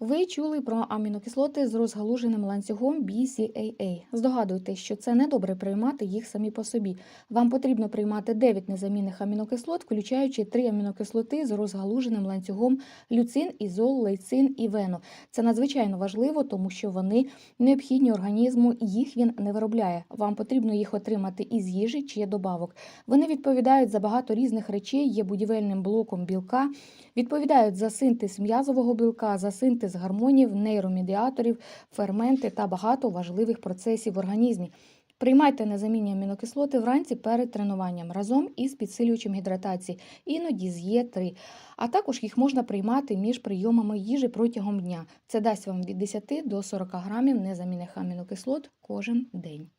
Ви чули про амінокислоти з розгалуженим ланцюгом BCAA. Здогадуйтесь, що це не добре приймати їх самі по собі. Вам потрібно приймати 9 незамінних амінокислот, включаючи 3 амінокислоти з розгалуженим ланцюгом люцин, ізол, лейцин і вену. Це надзвичайно важливо, тому що вони необхідні організму, і їх він не виробляє. Вам потрібно їх отримати із їжі чи добавок. Вони відповідають за багато різних речей, є будівельним блоком білка, відповідають за синтез м'язового білка, за синтез гормонів, нейромедіаторів, ферменти та багато важливих процесів в організмі. Приймайте незамінні амінокислоти вранці перед тренуванням разом із підсилюючим гідратації, іноді з Є3. А також їх можна приймати між прийомами їжі протягом дня. Це дасть вам від 10 до 40 грамів незамінних амінокислот кожен день.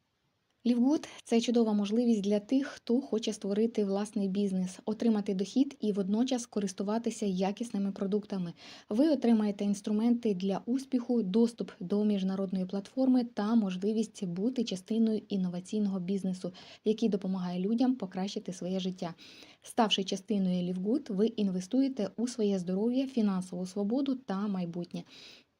Лівгуд це чудова можливість для тих, хто хоче створити власний бізнес, отримати дохід і водночас користуватися якісними продуктами. Ви отримаєте інструменти для успіху, доступ до міжнародної платформи та можливість бути частиною інноваційного бізнесу, який допомагає людям покращити своє життя. Ставши частиною Лівгуд, ви інвестуєте у своє здоров'я, фінансову свободу та майбутнє.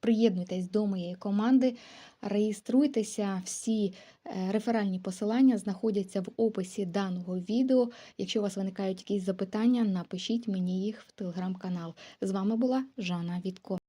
Приєднуйтесь до моєї команди, реєструйтеся. Всі е, реферальні посилання знаходяться в описі даного відео. Якщо у вас виникають якісь запитання, напишіть мені їх в телеграм-канал. З вами була Жанна Вітко.